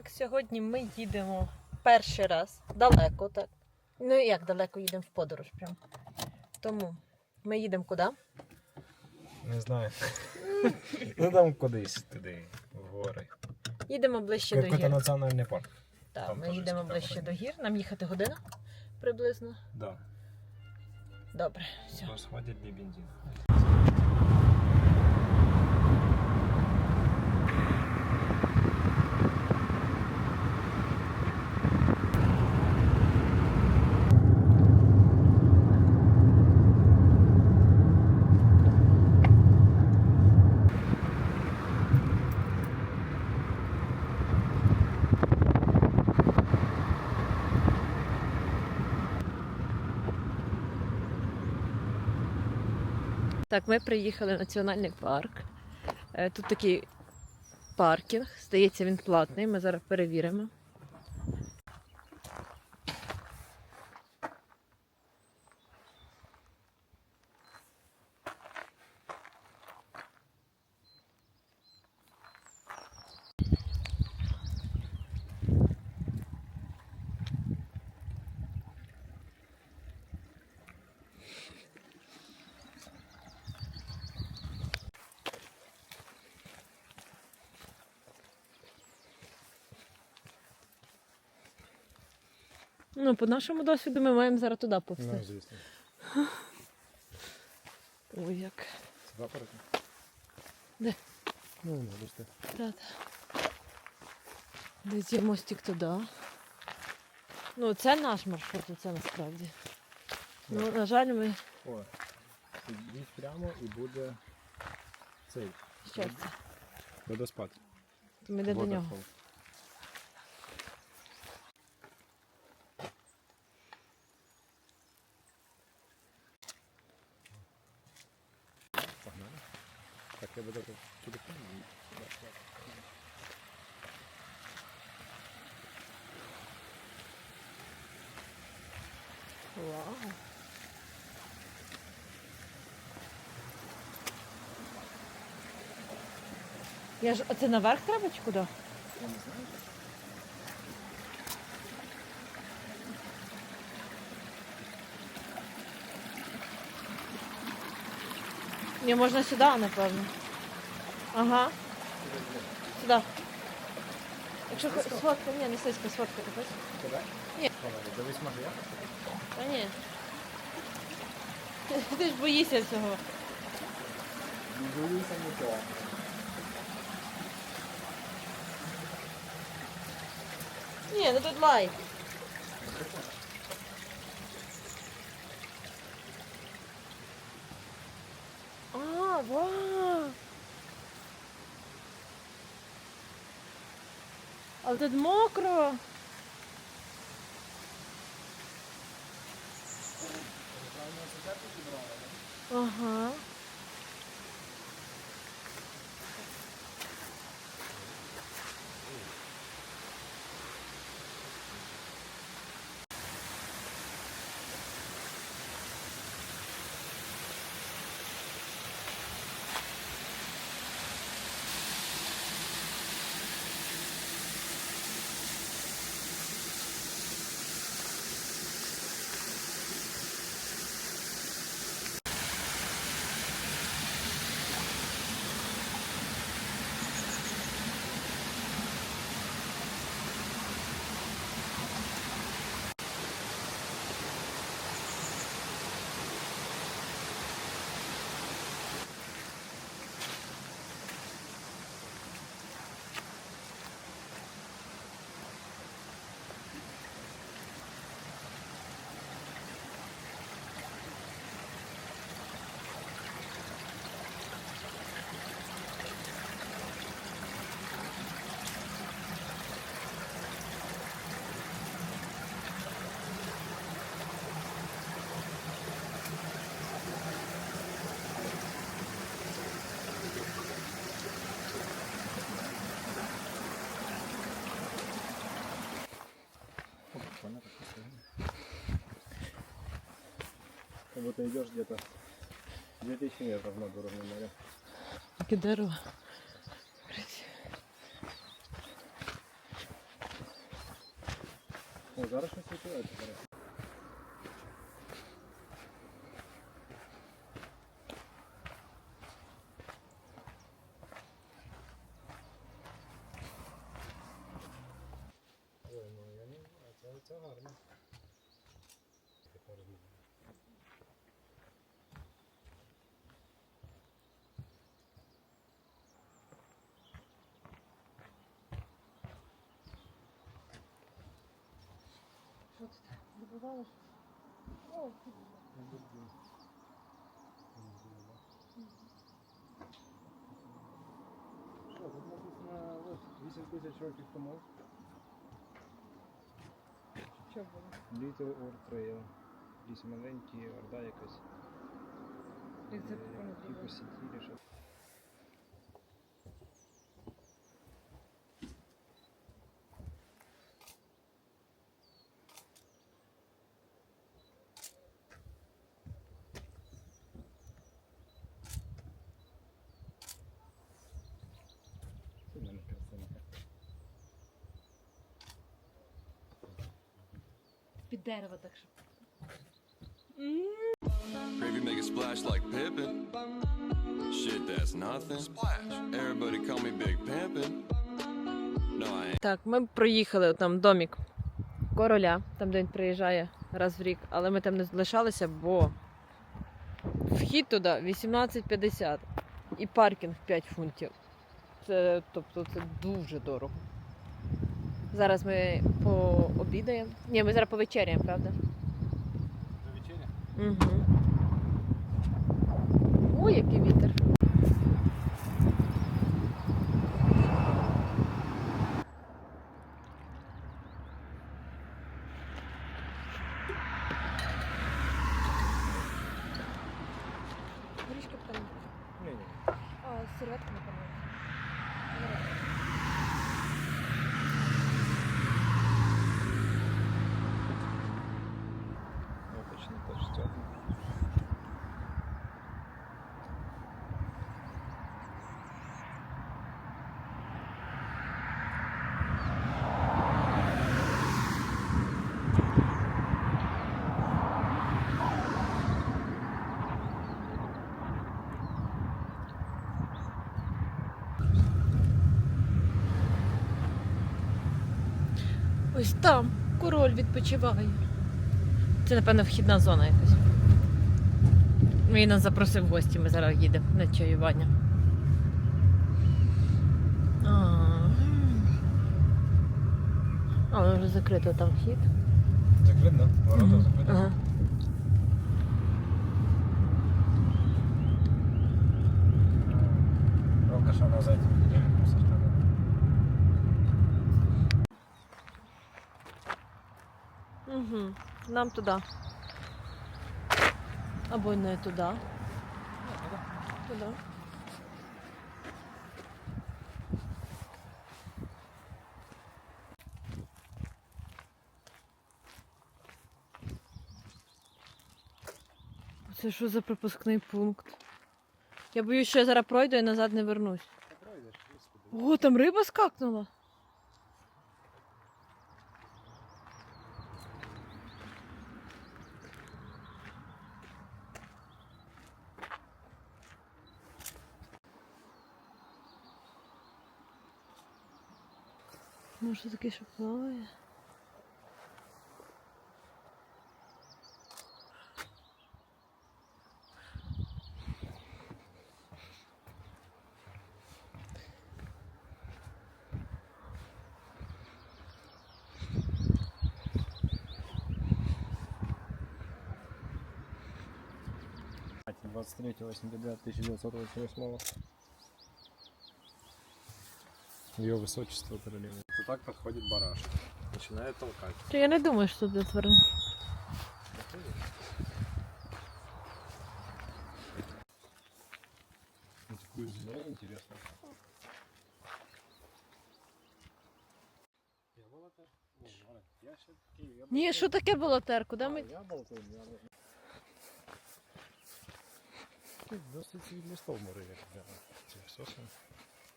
Так, сьогодні ми їдемо перший раз далеко, так. Ну як далеко їдемо в подорож прям. Тому ми їдемо куди? Не знаю. ну там кудись туди, в гори. Їдемо ближче до гір. національний парк. Так, там ми теж їдемо цікаво. ближче до гір. Нам їхати година приблизно. Да. Добре, все. Сходить для бензину. Так, ми приїхали в національний парк. Е, Тут такий паркінг. Здається, він платний. Ми зараз перевіримо. Ну, по нашому досвіду ми маємо зараз туди повсти. Ну, звісно. Ой, як. Сюди парку? Де? Ну, ну, бачите. Так. Десь є мостик туди. Ну, це наш маршрут, це насправді. Ну, на жаль, ми О, йдіть прямо і буде цей щастя. водоспад. Ми йдемо до нього. Waterfall. Я буду телефон. Вау. Я ж оце наверх треба чи куди? Я не знаю. Ні, можна сюди, напевно. Ага. Сюди. Якщо хо- сфотка, ні, не сиська, сфотка ти хочеш? Куди? Ні. Дивись, може я? Та ні. Ти ж боїшся цього. Не боюся нічого. Ні, ну тут лайк. А, вау. Але тут мокро. Ага. Как будто идешь где-то 2000 метров над уровнем моря. Дерево. О, зараз щось зараз. Ой, ну я не знаю, це, це гарно. Тепер видно. Це? Добувало? О. Що, тут написано ось 8 тисяч років тому. що було? Little Trail. Орда якась. Під дерево так що. Gravy make a splash like Pippin. Shit, that's nothing. Splash. Everybody call me Big Pimpin. No, I ain't. Так, ми проїхали там домік короля, там де він приїжджає раз в рік, але ми там не залишалися, бо вхід туди 18,50 і паркінг 5 фунтів. Це, тобто це дуже дорого. Зараз ми пообідаємо. Ні, ми зараз повечеряємо, правда? До вечеря? Угу. Ой, який вітер. Точно теж. Ось там король відпочиває. Це, напевно, вхідна зона якась. Він нас запросив в гості, ми зараз їдемо на чаювання. А, воно вже закрито там вхід. Закрито? Ворота? Ага. Рока що назад. Угу. Нам туди. Або не туди. Туди. Це що за пропускний пункт? Я боюсь, що я зараз пройду і назад не вернусь. О, там риба скакнула. Може таке, що плаває. Двадцать третьего сентября тысяча девятьсот восемьдесят восьмого. Ее высочество королевы. Вот так подходит бараш. Начинает толкать. Та я не думаю, що тут тварин. Да, интересно. Я волота? О, Валя, Я ще такий, я Ні, що таке було тер? Куди ми? Я болтаю, я не Тут досить листов море, як для цих сосен.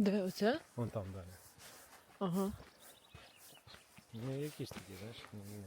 Де оце? Вон там далі. Ага. Ну якісь такі, знаєш, ну,